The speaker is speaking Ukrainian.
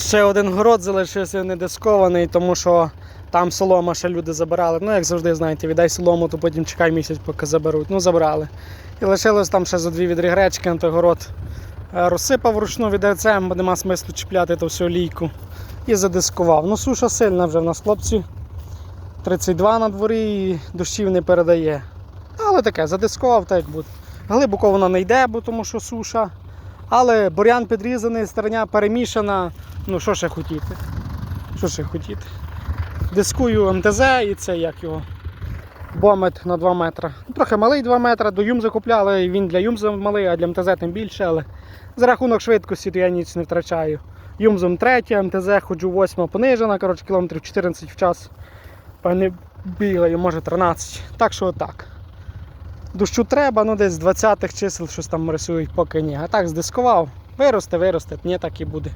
Ще один город залишився недискований, тому що там солома ще люди забирали. Ну, як завжди, знаєте, віддай солому, то потім чекай місяць, поки заберуть. Ну, забрали. І лишилось там ще за дві відрі гречки на той город. Е, Розсипав вручну відерцем, бо нема смислу чіпляти ту всю олійку. І задискував. Ну, суша сильна вже в нас, хлопці. 32 на дворі і дощів не передає. Але таке, задискував так як буде. Глибоко вона не йде, бо тому що суша. Але бурян підрізаний, стороня перемішана. Ну, що ще хотіти? Що ще хотіти? Дискую МТЗ і це як його. Бомет на 2 метри. Трохи малий 2 метри, до Юмзи купляли, він для Юмза малий, а для МТЗ тим більше, але за рахунок швидкості то я ніч не втрачаю. Юмзом 3, МТЗ ходжу 8 понижена, коротше, кілометрів 14 в час. Певне бігаю, може 13. Так що отак. Дощу треба, ну десь з 20-х чисел щось там рисують, поки ні. А так здискував. Виросте, виросте, ні, так і буде.